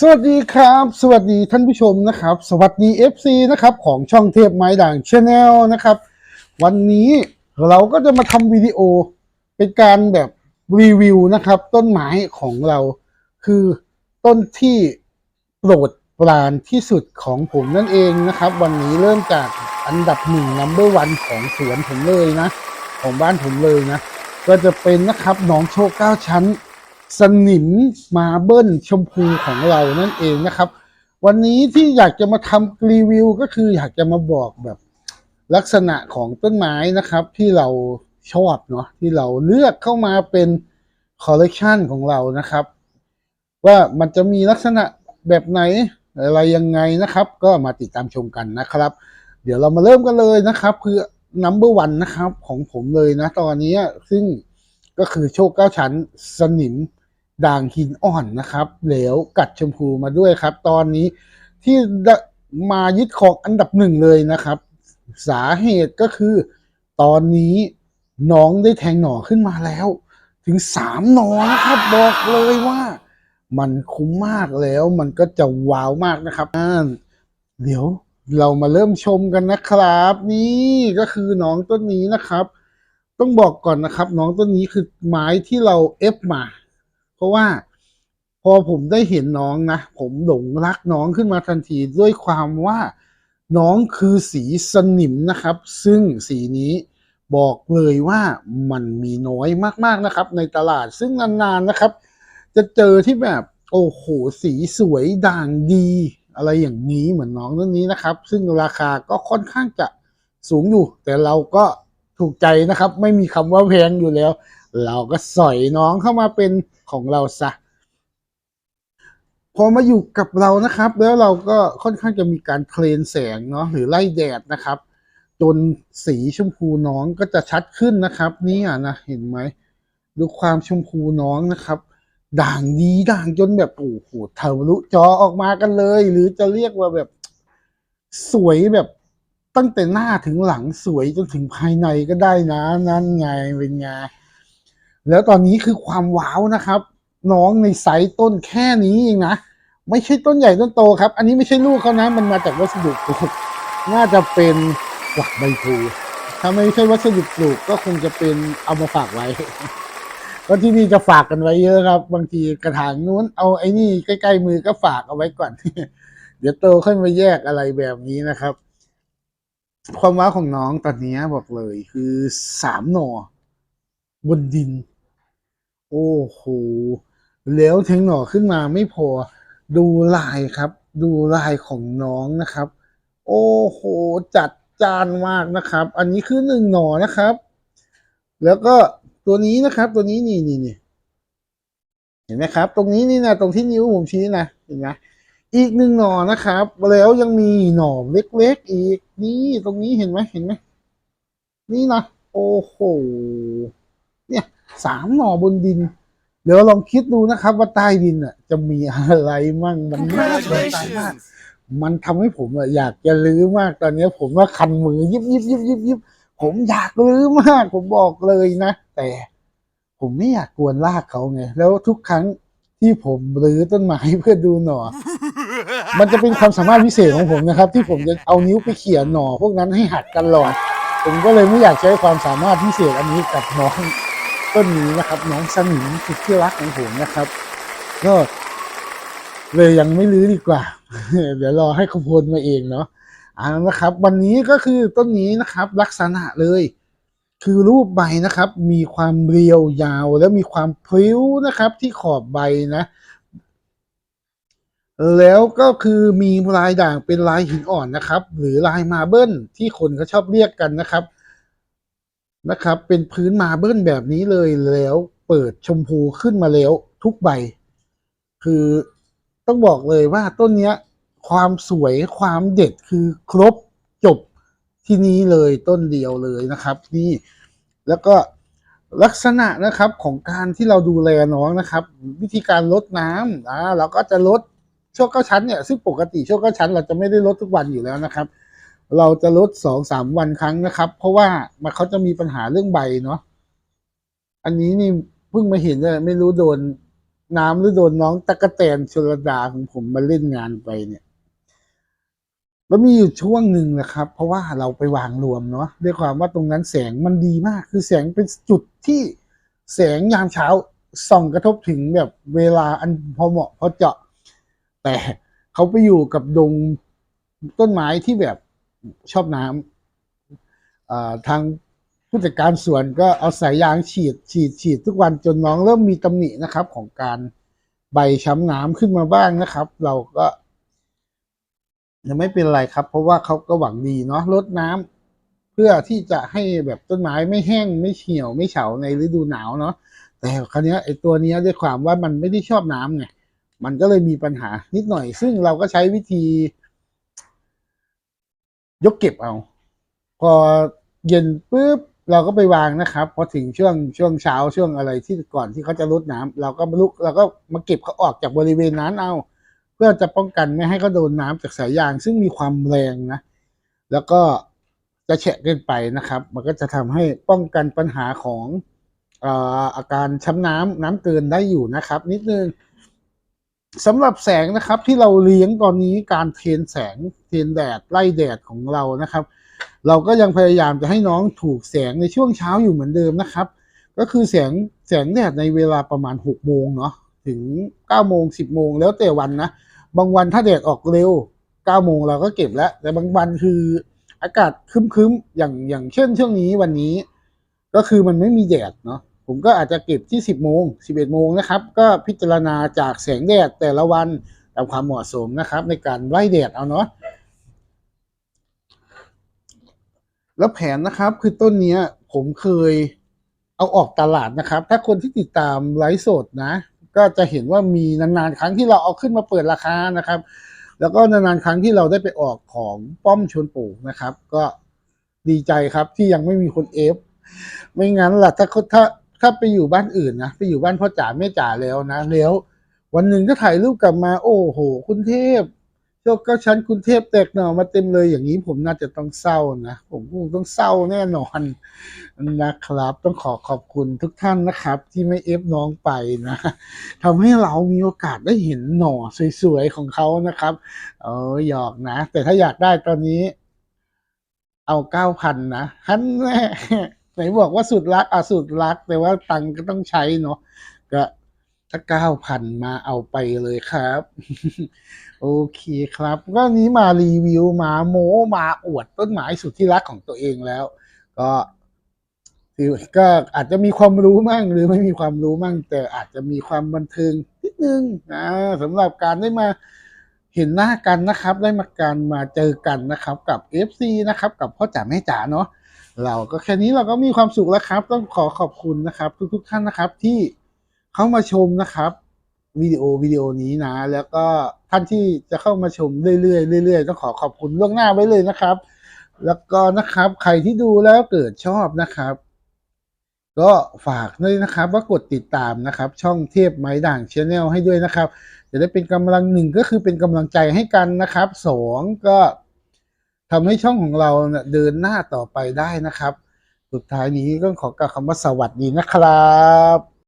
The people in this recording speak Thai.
สวัสดีครับ สวัสดีท่านผู้ชมนะครับ สวัสดี FC นะครับของช่องเทพไม้ด่างชาแนลนะครับ วันนี้เราก็จะมาทำวิดีโอเป็นการแบบรีวิวนะครับ ต้นไม้ของเราคือต้นที่โปรดปรานที่สุดของผมนั่นเองนะครับ วันนี้เริ่มจากอันดับหนึ่งนัมเบอร์วันของสวนผมเลยนะ ของบ้านผมเลยนะ ก็จะเป็นนะครับหนองโชคเก้าชั้น สนิมมาเบิ้ลชมพูของเรานั่นเองนะครับ วันนี้ที่อยากจะมาทำรีวิวก็คืออยากจะมาบอกแบบลักษณะของต้นไม้นะครับ ที่เราชอบเนาะที่เราเลือกเข้ามาเป็นคอลเลกชันของเรานะครับ ว่ามันจะมีลักษณะแบบไหนอะไรยังไงนะครับ ก็มาติดตามชมกันนะครับ เดี๋ยวเรามาเริ่มกันเลยนะครับคือ number one นะครับของผมเลยนะตอนนี้ซึ่งก็คือโชคเก้าชั้นสนิม ด่างหินอ่อนนะครับ เหลวกัดชมพูมาด้วยครับ ตอนนี้ที่มายึดของอันดับหนึ่งเลยนะครับ สาเหตุก็คือตอนนี้น้องได้แทงหน่อขึ้นมาแล้ว ถึงสามหน่อนะครับ บอกเลยว่า มันคุ้มมากแล้วมันก็จะว้าวมากนะครับอ่าเดี๋ยวเรามาเริ่มชมกันนะครับ นี่ก็คือน้องต้นนี้นะครับ ต้องบอกก่อนนะครับ น้องต้นนี้คือไม้ที่เราเอฟมา เพราะว่าพอผมได้เห็นน้องนะผมหลงรักน้องขึ้นมาทันทีด้วยความว่าน้องคือสีสนิมนะครับ ซึ่งสีนี้บอกเลยว่ามันมีน้อยมากๆนะครับ ในตลาดซึ่งนานๆนะครับ จะเจอที่แบบโอ้โหสีสวยด่างดี อะไรอย่างนี้เหมือนน้องต้นนี้นะครับ ซึ่งราคาก็ค่อนข้างจะสูงอยู่ แต่เราก็ ถูกใจนะครับ ไม่มีคำว่าแพงอยู่แล้ว เราก็สอยน้องเข้ามาเป็นของเราซะพอมาอยู่กับเรานะครับ แล้วเราก็ค่อนข้างจะมีการเทรนแสงเนาะหรือไล่แดดนะครับ จนสีชมพูน้องก็จะชัดขึ้นนะครับนี่นะเห็นไหมดูความชมพูน้องนะครับ ด่างดีด่างจนแบบโอ้โหทะลุจอออกมากันเลย หรือจะเรียกว่าแบบสวยแบบ ตั้งแต่หน้าถึงหลังสวยจนถึงภายในก็ได้นะ นั่นไงเป็นไงแล้วตอนนี้คือความว้าวนะครับ น้องในไซส์ต้นแค่นี้เองนะ ไม่ใช่ต้นใหญ่ต้นโตครับ อันนี้ไม่ใช่ลูกเขานะ มันมาจากวัสดุปลูกน่าจะเป็นหลักใบพลูถ้าไม่ใช่วัสดุปลูกก็คงจะเป็นเอามาฝากไว้ก็ที่นี่จะฝากกันไว้เยอะครับ บางทีกระถางนู้นเอาไอ้นี่ใกล้ๆมือก็ฝากเอาไว้ก่อน เดี๋ยวโตขึ้นมาแยกอะไรแบบนี้นะครับ ความว้าวของน้องตอนนี้บอกเลย คือสามหน่อบนดิน โอ้โหแล้วแทงหน่อขึ้นมาไม่พอดูลายครับ ดูลายของน้องนะครับ โอ้โหจัดจานมากนะครับ อันนี้คือหนึ่งหน่อนะครับ แล้วก็ตัวนี้นะครับตัวนี้นี่นี่นี่เห็นไหมครับ ตรงนี้นี่นะตรงที่นิ้วผมชี้นะเห็นไหม อีกหนึ่งหน่อนะครับ แล้วยังมีหน่อเล็กๆอีก นี่ตรงนี้เห็นไหมเห็นไหมนี่นะโอ้โหเนี่ยสามหน่อบนดิน เดี๋ยวลองคิดดูนะครับ ว่าใต้ดินอะ จะมีอะไรมั่งมันน่าสนใจมากมันทำให้ผมอะอยากจะลื้อมากตอนนี้ผมว่าคันมือยิบยิบยิบยิบยิบผมอยากลื้อมาก ผมบอกเลยนะ แต่ ผมไม่อยากกวนลากเขาไง แล้วทุกครั้งที่ผมรื้อต้นไม้เพื่อดูหน่อ มันจะเป็นความสามารถพิเศษของผมนะครับ ที่ผมจะเอานิ้วไปเขี่ยหน่อ พวกนั้นให้หักกันหลอด ผมก็เลยไม่อยากใช้ความสามารถพิเศษอันนี้กับน้องต้นนี้นะครับ น้องสนิมสุดที่รักของผมนะครับก็เลยยังไม่รื้อดีกว่า เดี๋ยวรอให้ขบวนมาเองเนาะอ่านะครับ วันนี้ก็คือต้นนี้นะครับ ลักษณะเลย คือรูปใบนะครับ มีความเรียวยาว และมีความพริ้วนะครับ ที่ขอบใบนะ แล้วก็คือมีลายด่างเป็นลายหินอ่อนนะครับ หรือลายมาเบิลที่คนเขาชอบเรียกกันนะครับนะครับ เป็นพื้นมาเบิลแบบนี้เลยแล้วเปิดชมพูขึ้นมาแล้วทุกใบ คือต้องบอกเลยว่าต้นเนี้ย ความสวยความเด็ดคือครบจบที่นี้เลยต้นเดียวเลยนะครับ นี่แล้วก็ลักษณะนะครับของการที่เราดูแลน้องนะครับ วิธีการลดน้ำอ่าเราก็จะลด ช่วงเก้าชั้นเนี่ยซึ่งปกติช่วงเก้าชั้น เราจะไม่ได้ลดทุกวันอยู่แล้วนะครับ เราจะลดสองสามวันครั้งนะครับ เพราะว่ามันเขาจะมีปัญหาเรื่องใบเนาะอันนี้นี่เพิ่งมาเห็นเลยไม่รู้โดนน้ำหรือโดนน้องตะกะแตนชลดาของผมมาเล่นงานไปเนี่ยแล้วมีอยู่ช่วงหนึ่งนะครับ เพราะว่าเราไปวางรวมเนาะด้วยความว่าตรงนั้นแสงมันดีมาก คือแสงเป็นจุดที่แสงยามเช้าส่องกระทบถึงแบบเวลาอันพอเหมาะพอเจาะ แต่เขาไปอยู่กับดงต้นไม้ที่แบบชอบน้ำทางผู้จัดการสวนก็เอาสายยางฉีดฉีดฉีดทุกวันจนน้องเริ่มมีตำหนินะครับ ของการใบช้ำน้ำขึ้นมาบ้างนะครับ เราก็ยังไม่เป็นไรครับ เพราะว่าเขาก็หวังดีเนาะลดน้ำเพื่อที่จะให้แบบต้นไม้ไม่แห้งไม่เหี่ยวไม่เฉาในฤดูหนาวเนาะแต่คราวนี้ไอ้ตัวนี้ด้วยความว่ามันไม่ได้ชอบน้ำไง มันก็เลยมีปัญหานิดหน่อย ซึ่งเราก็ใช้วิธี ยกเก็บเอา พอเย็นปุ๊บเราก็ไปวางนะครับพอถึงช่วงช่วงเช้าช่วงอะไรที่ก่อนที่เขาจะลดน้ำเราก็มาลุกเราก็มาเก็บเขาออกจากบริเวณนั้นเอา เพื่อจะป้องกันไม่ให้เขาโดนน้ำจากสายยาง ซึ่งมีความแรงนะ แล้วก็จะแฉะเกินไปนะครับ มันก็จะทำให้ป้องกันปัญหาของเอ่อาการช้ำน้ำน้ำเกินได้อยู่นะครับ นิดนึง สำหรับแสงนะครับที่เราเลี้ยงตอนนี้การเทนแสงเทนแดดไล่แดดของเรานะครับ เราก็ยังพยายามจะให้น้องถูกแสงในช่วงเช้าอยู่เหมือนเดิมนะครับ ก็คือแสงแสงแดดในเวลาประมาณหกโมงเนาะถึงเก้าโมงสิบโมงแล้วแต่วันนะบางวันถ้าแดดออกเร็วเก้าโมงเราก็เก็บแล้ว แต่บางวันคืออากาศคึ้มๆอย่างอย่างเช่นช่วงนี้วันนี้ ก็คือมันไม่มีแดดเนาะ ผมก็อาจจะเก็บที่สิบโมงสิบเอ็ดโมงนะครับ ก็พิจารณาจากแสงแดดแต่ละวันตามความเหมาะสมนะครับ ในการไล่แดดเอาเนาะแล้วแผนนะครับคือต้นนี้ผมเคยเอาออกตลาดนะครับ ถ้าคนที่ติดตามไลฟ์สดนะ ก็จะเห็นว่ามีนานๆครั้งที่เราเอาขึ้นมาเปิดราคานะครับ แล้วก็นานๆครั้งที่เราได้ไปออกของป้อมชนปลูกนะครับ ก็ดีใจครับที่ยังไม่มีคนเอฟไม่งั้นล่ะถ้าถ้า ถ้าไปอยู่บ้านอื่นนะไปอยู่บ้านพ่อจ๋าแม่จ๋าแล้วนะแล้ววันหนึ่งก็ถ่ายรูปกลับมา โอ้โห คุณเทพโชคก็ชั้นคุณเทพแตกหน่อมาเต็มเลยอย่างนี้ผมน่าจะต้องเศร้านะ ผมคงต้องเศร้าแน่นอนนะครับ ต้องขอขอบคุณทุกท่านนะครับ ที่ไม่เอฟน้องไปนะทำให้เรามีโอกาสได้เห็นหน่อสวยๆของเขานะครับ เออหยอกนะ แต่ถ้าอยากได้ตอนนี้ เอาเก้าพันนะฮันแน่ ไหนบอกว่าสุดรักอะสุดรัก แต่ว่าตังก็ต้องใช้เนาะก็ถ้าเก้าพันมาเอาไปเลยครับ โอเคครับ ก็นี้มารีวิวมาโมมาอวดต้นไม้สุดที่รักของตัวเองแล้ว ก็คือก็อาจจะมีความรู้มั่งหรือไม่มีความรู้มั่ง แต่อาจจะมีความบันเทิงนิดนึงนะสำหรับการได้มาเห็นหน้ากันนะครับ ได้มาการมาเจอกันนะครับ กับ FC นะครับ กับพ่อจ๋าแม่จ๋าเนาะ เราก็แค่นี้เราก็มีความสุขแล้วครับ ต้องขอขอบคุณนะครับ ทุกๆท่านนะครับที่เข้ามาชมนะครับวิดีโอวิดีโอนี้นะ แล้วก็ท่านที่จะเข้ามาชมเรื่อยๆเรื่อยๆต้องขอขอบคุณล่วงหน้าไว้เลยนะครับ แล้วก็นะครับใครที่ดูแล้วเกิดชอบนะครับ ก็ฝากด้วยนะครับว่ากดติดตามนะครับ ช่องเทพไม้ด่างชาแนลให้ด้วยนะครับ จะได้เป็นกำลังหนึ่งก็คือเป็นกำลังใจให้กันนะครับสองก็ ทำให้ช่องของเราเนี่ยเดินหน้าต่อไปได้นะครับ สุดท้ายนี้ก็ขอกล่าวคำว่าสวัสดีนะครับ